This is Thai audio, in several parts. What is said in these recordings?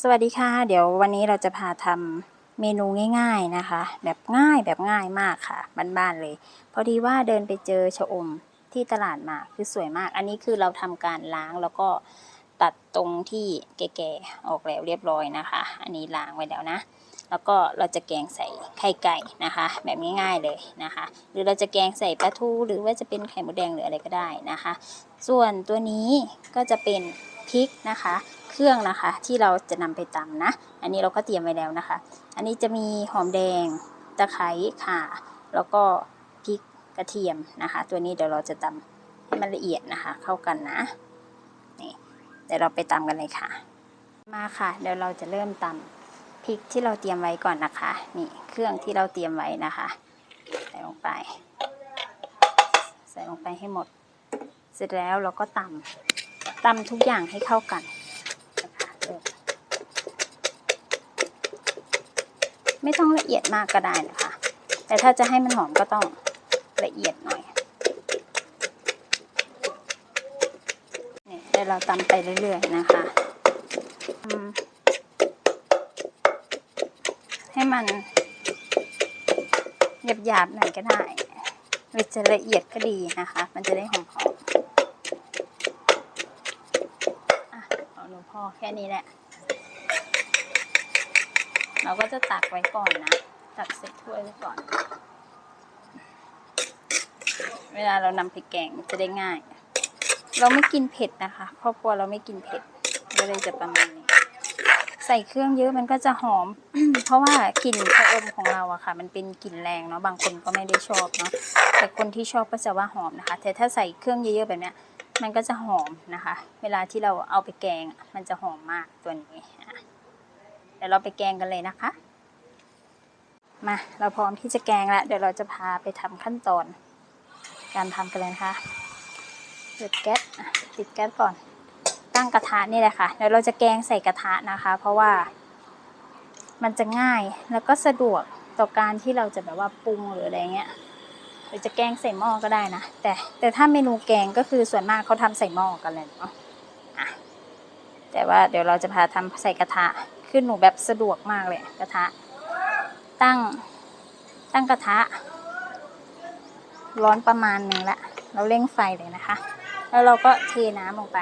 สวัสดีค่ะ เดี๋ยววันนี้เราจะพาทำเมนูง่าย ๆนะคะ แบบง่ายแบบง่ายมากค่ะบ้านๆเลย พอดีว่าเดินไปเจอชะอมที่ตลาดมาคือสวยมาก อันนี้คือเราทำการล้างแล้วก็ตัดตรงที่แก่ๆออกแล้วเรียบร้อยนะคะ อันนี้ล้างไว้แล้วนะ แล้วก็เราจะแกงใส่ไข่ไก่นะคะ แบบง่ายๆเลยนะคะ หรือเราจะแกงใส่ปลาทูหรือว่าจะเป็นไข่มดแดงหรืออะไรก็ได้นะคะ ส่วนตัวนี้ก็จะเป็น พริกนะคะ เครื่องนะคะที่เราจะนำไปตำนะ อันนี้เราก็เตรียมไว้แล้วนะคะ อันนี้จะมีหอมแดง ตะไคร้ข่า แล้วก็พริกกระเทียมนะคะ ตัวนี้เดี๋ยวเราจะตำให้มันละเอียดนะคะ เข้ากันนะนี่เดี๋ยวเราไปตำกันเลยค่ะ มาค่ะ เดี๋ยวเราจะเริ่มตำพริกที่เราเตรียมไว้ก่อนนะคะ นี่เครื่องที่เราเตรียมไว้นะคะ ใส่ลงไป ใส่ลงไปให้หมด เสร็จแล้วเราก็ตำ ตำทุกอย่างให้เข้ากันนะคะเออไม่ต้องละเอียดมากก็ได้นะคะ แต่ถ้าจะให้มันหอมก็ต้องละเอียดหน่อยเนี่ยเดี๋ยวเราตำไปเรื่อยๆนะคะให้มันหยาบๆหน่อยก็ได้หรือจะละเอียดก็ดีนะคะ มันจะได้หอมๆ อะ เอาหนูพอแค่นี้แหละ เราก็จะตักไว้ก่อนนะ ตักใส่ถ้วยไว้ก่อน เวลาเรานำไปแกงมันจะได้ง่าย เราไม่กินเผ็ดนะคะครอบครัวเราไม่กินเผ็ดก็เลยจะประมาณนี้ ใส่เครื่องเยอะมันก็จะหอม เพราะว่ากลิ่นชะอมของเราอะค่ะ มันเป็นกลิ่นแรงเนาะบางคนก็ไม่ได้ชอบเนาะแต่คนที่ชอบก็จะว่าหอมนะคะ แต่ถ้าใส่เครื่องเยอะๆแบบเนี้ย มันก็จะหอมนะคะ เวลาที่เราเอาไปแกงมันจะหอมมากตัวนี้เดี๋ยวเราไปแกงกันเลยนะคะ มาเราพร้อมที่จะแกงแล้วเดี๋ยวเราจะพาไปทำขั้นตอน การทำกันเลยนะคะเปิดแก๊สอะติดแก๊สก่อน ตั้งกระทะนี่แหละค่ะเดี๋ยวเราจะแกงใส่กระทะนะคะ เพราะว่ามันจะง่ายแล้วก็สะดวกต่อการที่เราจะแบบว่าปรุงหรืออะไรเงี้ย รือจะแกงใส่หม้อก็ได้นะ แต่แต่ถ้าเมนูแกงก็คือส่วนมากเขาทำใส่หม้อกันเลยเนาะอะแต่ว่าเดี๋ยวเราจะพาทำใส่กระทะคือหนูแบบสะดวกมากเลยกระทะ ตั้งตั้งกระทะ ร้อนประมาณหนึ่งละ เราเร่งไฟเลยนะคะ แล้วเราก็เทน้ำลงไป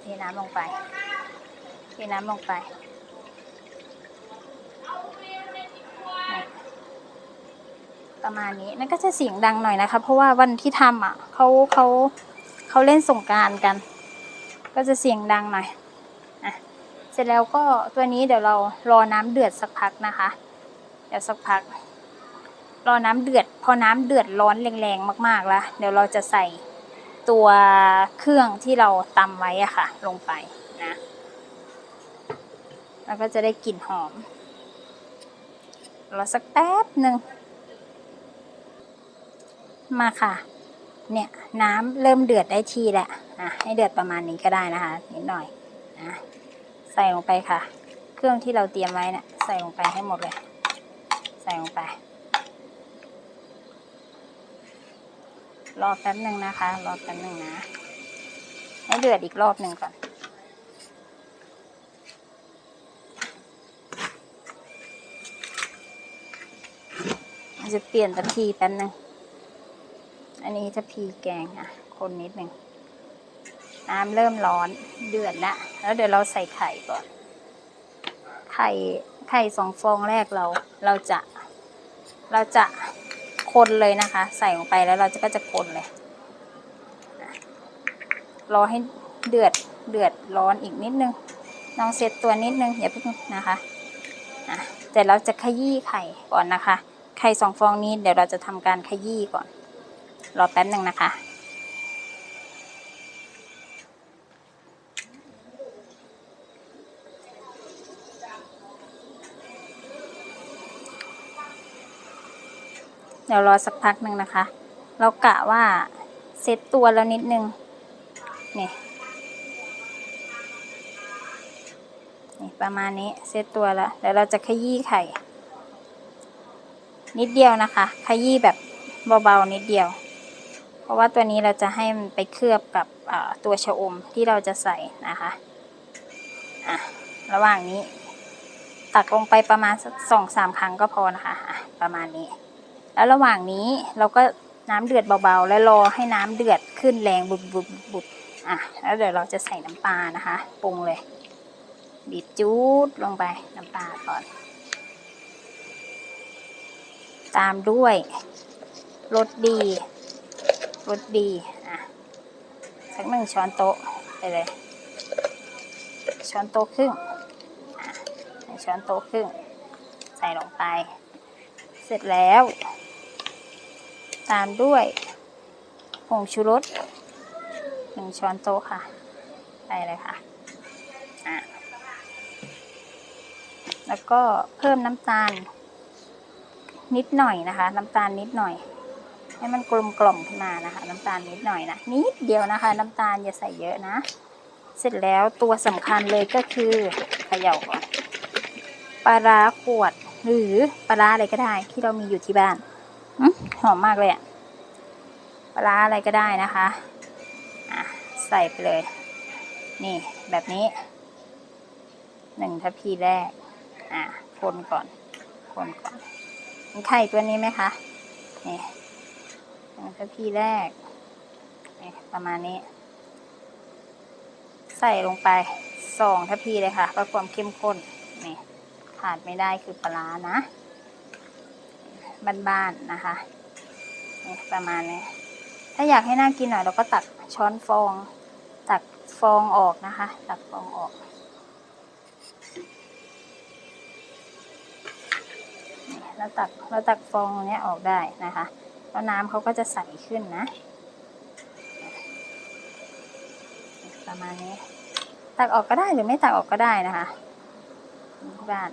เทน้ำลงไป เทน้ำลงไป ประมาณนี้นั่นก็จะเสียงดังหน่อยนะคะ เพราะว่าวันที่ทำอะเขาเขาเขาเล่นสงการกัน ก็จะเสียงดังหน่อยอะเสร็จแล้วก็ตัวนี้เดี๋ยวเรารอน้ำเดือดสักพักนะคะ เดี๋ยวสักพัก รอน้ำเดือด พอน้ำเดือดร้อนแรงๆมากๆแล้วเดี๋ยวเราจะใส่ตัวเครื่องที่เราตำไว้อะค่ะ ลงไปนะ แล้วก็จะได้กลิ่นหอมรอสักแป๊บหนึ่ง มาค่ะ เนี่ยน้ำเริ่มเดือดได้ที่แล้วนะให้เดือดประมาณนี้ก็ได้นะคะนิดหน่อยนะใส่ลงไปค่ะ เครื่องที่เราเตรียมไว้เนะี่ยใส่ลงไปให้หมดเลย ใส่ลงไป รอแป๊บหนึ่งนะคะ รอแป๊บหนึ่งนะ ให้เดือดอีกรอบหนึ่งก่อนจะเปลี่ยนตะพีแป๊บหนึ่ง อันนี้จะพีแกงอะ คนนิดหนึ่งน้ำเริ่มร้อนเดือดแล้วแล้วเดี๋ยวเราใส่ไข่ก่อน ไข่ไข่สองฟองแรกเรา เราจะ เราจะคนเลยนะคะ ใส่ลงไปแล้วเราจะก็จะคนเลยรอให้เดือดเดือดร้อนอีกนิดนึงลองเซตตัวนิดนึงอย่าเพิ่งนะคะแต่เราจะขยี้ไข่ก่อนนะคะ ไข่สองฟองนี้เดี๋ยวเราจะทำการขยี้ก่อน รอแป๊บหนึ่งนะคะเดี๋ยวรอสักพักหนึ่งนะคะ เรากะว่าเซตตัวแล้วนิดนึง นี่ นี่ประมาณนี้เซตตัวแล้ว เดี๋ยวเราจะขยี้ไข่ นิดเดียวนะคะ ขยี้แบบเบาๆนิดเดียว เพราะว่าตัวนี้เราจะให้มันไปเคลือบกับตัวชะอมที่เราจะใส่นะคะอะระหว่างนี้ ตักลงไปประมาณสักสองสามครั้งก็พอนะคะอะประมาณนี้ แล้วระหว่างนี้เราก็น้ำเดือดเบาๆ แล้วรอให้น้ำเดือดขึ้นแรงบุบบุบบุบอะแล้วเดี๋ยวเราจะใส่น้ำปลานะคะปรุงเลยบีบจูดลงไปน้ำปลาก่อน ตามด้วยรสดี รสดีอะสักหนึ่งช้อนโต๊ะไปเลย ช้อนโต๊ะครึ่งอะหนึ่งช้อนโต๊ะครึ่ง ใส่ลงไป เสร็จแล้ว ตามด้วยผงชูรสหนึ่งช้อนโต๊ะค่ะใส่เลยค่ะอะ แล้วก็เพิ่มน้ำตาลนิดหน่อยนะคะ น้ำตาลนิดหน่อย ให้มันกลมกล่อมขึ้นมานะคะ น้ำตาลนิดหน่อยนะนิดเดียวนะคะ น้ำตาลอย่าใส่เยอะนะ เสร็จแล้วตัวสำคัญเลยก็คือเขย่าก่อนปลาร้าขวดหรือปลาร้าอะไรก็ได้ ที่เรามีอยู่ที่บ้านหอมมากเลยอะปลาอะไรก็ได้นะคะะใส่ไปเลย นี่แบบนี้หนึ่งทัพพีแรก อะคนก่อน คนก่อนมีไข่ตัวนี้ไหมคะ นี่ หนึ่งทัพพีแรก ประมาณนี้ ใส่ลงไปสองทัพพีเลยค่ะเพื่อความเข้มข้นนี่ขาดไม่ได้คือปลาร้านะบ้านๆนะคะนี่ประมาณนี้ ถ้าอยากให้น่ากินหน่อยเราก็ตักช้อนฟอง ตักฟองออกนะคะ ตักฟองออกเราตักเราตักฟองเนี้ยออกได้นะคะ แล้วน้ำเขาก็จะใสขึ้นนะ ประมาณนี้ ตักออกก็ได้หรือไม่ตักออกก็ได้นะคะที่บ้าน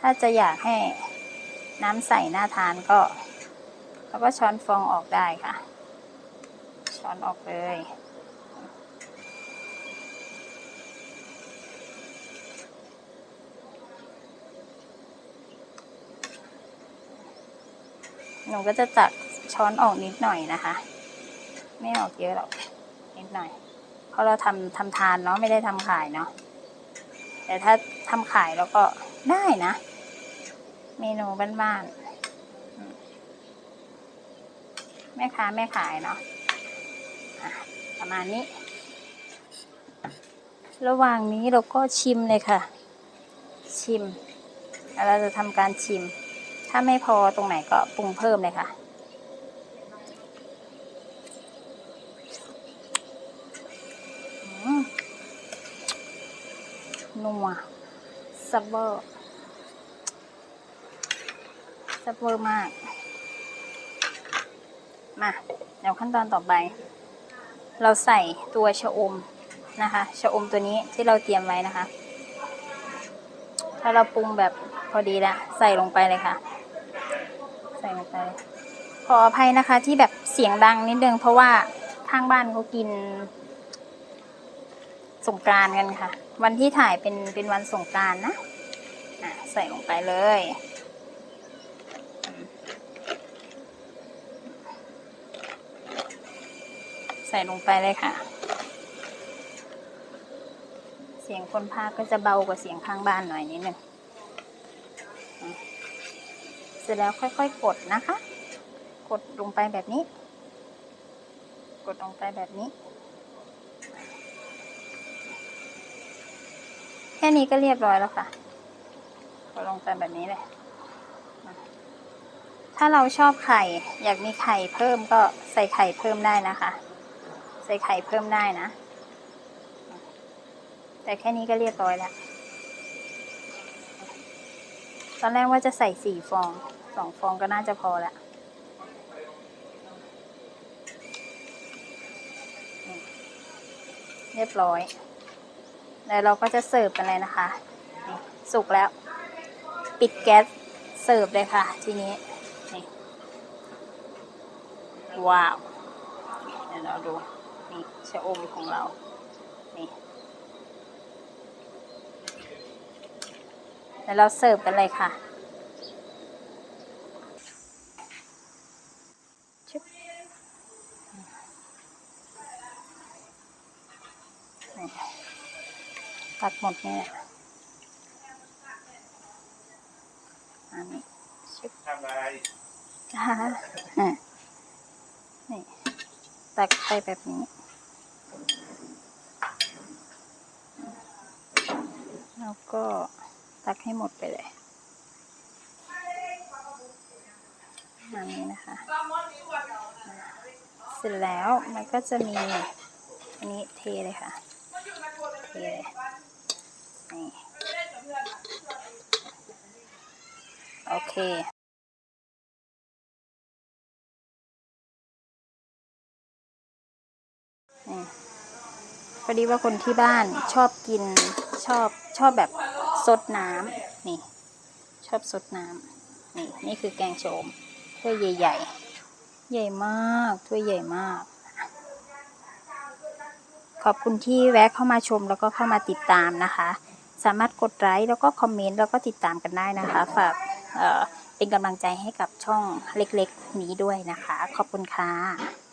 ถ้าจะอยากให้น้ำใสน่าทานก็เราก็ช้อนฟองออกได้ค่ะ ช้อนออกเลย หนูก็จะตักช้อนออกนิดหน่อยนะคะ ไม่ออกเยอะหรอกนิดหน่อย เพราะเราทำทำทานเนาะไม่ได้ทำขายเนาะแต่ถ้าทำขายเราก็ได้นะ เมนูบ้านๆแม่ค้าแม่ขายเนาะะประมาณนี้ ระหว่างนี้เราก็ชิมเลยค่ะ ชิมแล้วเราจะทำการชิม ถ้าไม่พอตรงไหนก็ปรุงเพิ่มเลยค่ะนัวซับเบอร์ซับเบอร์มาก มาเดี๋ยวขั้นตอนต่อไป เราใส่ตัวชะอมนะคะชะอมตัวนี้ที่เราเตรียมไว้นะคะ ถ้าเราปรุงแบบพอดีแล้วใส่ลงไปเลยค่ะ ส่ลงไปขออภัยนะคะที่แบบเสียงดังนิดนึง เพราะว่าข้างบ้านเขากิน สงกรานกันค่ะ วันที่ถ่ายเป็นเป็นวันสงกรานนะะใส่ลงไปเลย ใส่ลงไปเลยค่ะ เสียงคนพากก็จะเบากว่าเสียงข้างบ้านหน่อยนิดนึงอะ เสร็จแล้วค่อยๆกดนะคะ กดลงไปแบบนี้ กดลงไปแบบนี้ แค่นี้ก็เรียบร้อยแล้วค่ะ กดลงไปแบบนี้เลยถ้าเราชอบไข่ อยากมีไข่เพิ่มก็ใส่ไข่เพิ่มได้นะคะ ใส่ไข่เพิ่มได้นะ แต่แค่นี้ก็เรียบร้อยแล้ว ตอนแรกว่าจะใส่สี่ฟองสองฟองก็น่าจะพอแล้วเรียบร้อย แล้วเราก็จะเสิร์ฟกันเลยนะคะ สุกแล้ว ปิดแก๊สเสิร์ฟเลยค่ะ ทีนี้นี่ว้าว เดี๋ยวเราดู นี่ชะอมของเรา แล้วเราเสิร์ฟกันเลยค่ะชึบนี่ตักหมดเนี่ยอันนี้ชุบทำอะไรค่ะอะนี่ตักไปแบบนี้แล้วก็ ตักให้หมดไปเลยอันนี้นะคะ เสร็จแล้วมันก็จะมี อันนี้เทเลยค่ะ เทเลยนี่โอเคนี่พอดีว่าคนที่บ้านชอบกินชอบชอบแบบ ซดน้ำนี่ ชอบซดน้ำนี่นี่คือแกงโฉมถ้วยใหญ่ ๆ ใหญ่มากถ้วยใหญ่มาก ขอบคุณที่แวะเข้ามาชมแล้วก็เข้ามาติดตามนะคะ สามารถกดไลค์แล้วก็คอมเมนต์แล้วก็ติดตามกันได้นะคะฝากเเป็นกำลังใจให้กับช่องเล็กๆ นี้ด้วยนะคะ ขอบคุณค่ะ